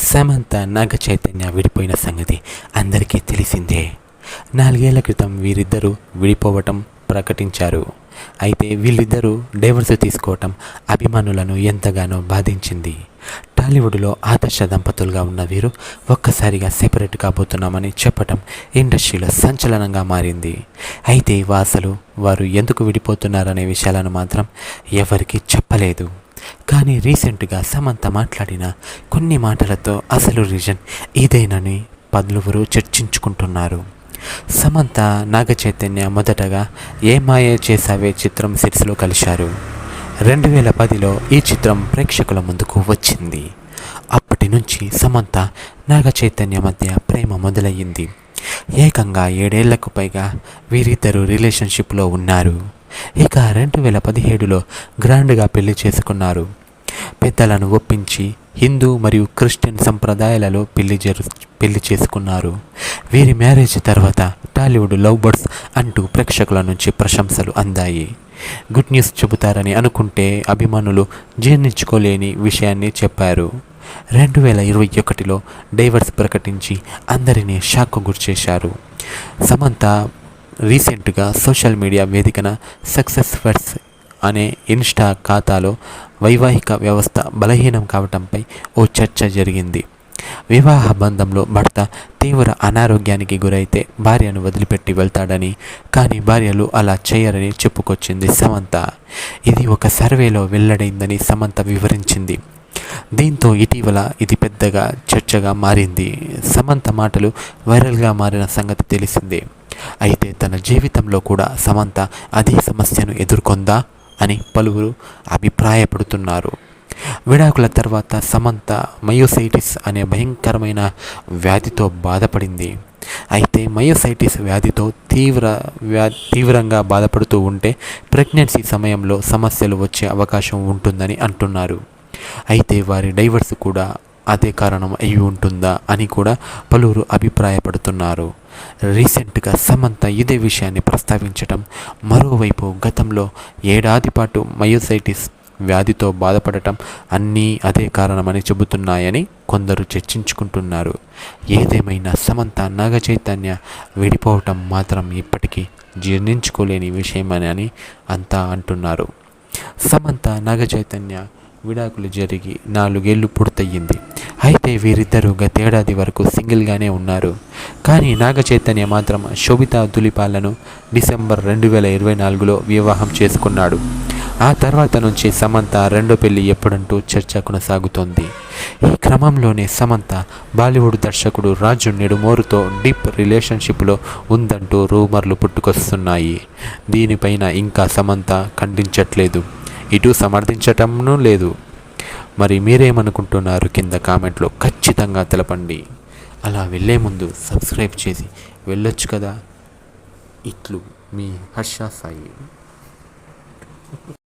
సమంత నాగ చైతన్య విడిపోయిన సంగతి అందరికీ తెలిసిందే. నాలుగేళ్ళ క్రితం వీరిద్దరూ విడిపోవటం ప్రకటించారు. అయితే వీళ్ళిద్దరూ డైవర్స్ తీసుకోవటం అభిమానులను ఎంతగానో బాధించింది. టాలీవుడ్లో ఆదర్శ దంపతులుగా ఉన్న వీరు ఒక్కసారిగా సెపరేట్ కాబోతున్నామని చెప్పటం ఇండస్ట్రీలో సంచలనంగా మారింది. అయితే వాసలు వారు ఎందుకు విడిపోతున్నారనే విషయాలను మాత్రం ఎవరికీ చెప్పలేదు. కానీ రీసెంట్గా సమంత మాట్లాడిన కొన్ని మాటలతో అసలు రీజన్ ఇదేనని పలువురు చర్చించుకుంటున్నారు. సమంత నాగ చైతన్య మొదటగా ఏ మాయ చేసావే చిత్రం సిరిస్లో కలిశారు? రెండు వేల పదిలో ఈ చిత్రం ప్రేక్షకుల ముందుకు వచ్చింది. అప్పటి నుంచి సమంత నాగ చైతన్య మధ్య ప్రేమ మొదలయ్యింది. ఏకంగా ఏడేళ్ళకు పైగా వీరిద్దరూ రిలేషన్షిప్లో ఉన్నారు. ఇక రెండు వేల పదిహేడులో గ్రాండ్గా పెళ్ళి చేసుకున్నారు. పెద్దలను ఒప్పించి హిందూ మరియు క్రిస్టియన్ సంప్రదాయాలలో పెళ్ళి జరు పెళ్ళి చేసుకున్నారు. వీరి మ్యారేజ్ తర్వాత టాలీవుడ్ లవ్ బర్డ్స్ అంటూ ప్రేక్షకుల నుంచి ప్రశంసలు అందాయి. గుడ్ న్యూస్ చెబుతారని అనుకుంటే అభిమానులు జీర్ణించుకోలేని విషయాన్ని చెప్పారు. రెండు వేల ఇరవై ఒకటిలో డైవర్స్ ప్రకటించి అందరినీ షాక్కు గురిచేశారు. సమంత రీసెంట్గా సోషల్ మీడియా వేదికన సక్సెస్ ఫర్స్ అనే ఇన్స్టా ఖాతాలో వైవాహిక వ్యవస్థ బలహీనం కావటంపై ఓ చర్చ జరిగింది. వివాహ బంధంలో భర్త తీవ్ర అనారోగ్యానికి గురైతే భార్యను వదిలిపెట్టి వెళ్తాడని కానీ భార్యలు అలా చేయరని చెప్పుకొచ్చింది సమంత. ఇది ఒక సర్వేలో వెల్లడైందని సమంత వివరించింది. దీంతో ఇటీవల ఇది పెద్దగా చర్చగా మారింది. సమంత మాటలు వైరల్గా మారిన సంగతి తెలిసిందే. అయితే తన జీవితంలో కూడా సమంత అదే సమస్యను ఎదుర్కొందా అని పలువురు అభిప్రాయపడుతున్నారు. విడాకుల తర్వాత సమంత మయోసైటిస్ అనే భయంకరమైన వ్యాధితో బాధపడింది. అయితే మయోసైటిస్ వ్యాధితో తీవ్ర వ్యా తీవ్రంగా బాధపడుతూ ఉంటే ప్రెగ్నెన్సీ సమయంలో సమస్యలు వచ్చే అవకాశం ఉంటుందని అంటున్నారు. అయితే వారి డైవర్స్ కూడా అదే కారణం అయి ఉంటుందా అని కూడా పలువురు అభిప్రాయపడుతున్నారు. రీసెంట్గా సమంత ఇదే విషయాన్ని ప్రస్తావించటం మరోవైపు గతంలో ఏడాది పాటు మయోసైటిస్ వ్యాధితో బాధపడటం అన్నీ అదే కారణమని చెబుతున్నాయని కొందరు చర్చించుకుంటున్నారు. ఏదేమైనా సమంత నాగ చైతన్య విడిపోవటం మాత్రం ఇప్పటికీ జీర్ణించుకోలేని విషయమని అని అంతా అంటున్నారు. సమంత నాగ చైతన్య విడాకులు జరిగి నాలుగేళ్ళు పూర్తయింది అయితే వీరిద్దరూ గతేడాది వరకు సింగిల్గానే ఉన్నారు. కానీ నాగ చైతన్య మాత్రం శోభితా దులిపాలను డిసెంబర్ రెండు వేల ఇరవై నాలుగులో వివాహం చేసుకున్నాడు. ఆ తర్వాత నుంచి సమంత రెండో పెళ్ళి ఎప్పుడంటూ చర్చ కొనసాగుతోంది. ఈ క్రమంలోనే సమంత బాలీవుడ్ దర్శకుడు రాజు నెడుమోరుతో డీప్ రిలేషన్షిప్లో ఉందంటూ రూమర్లు పుట్టుకొస్తున్నాయి. దీనిపైన ఇంకా సమంత ఖండించట్లేదు. ఇటు సమర్థించటంనూ లేదు. మరి మీరేమనుకుంటున్నారు కింద కామెంట్లో ఖచ్చితంగా తెలపండి. అలా వెళ్ళే ముందు సబ్స్క్రైబ్ చేసి వెళ్ళొచ్చు కదా. ఇట్లు మీ హర్ష సాయి.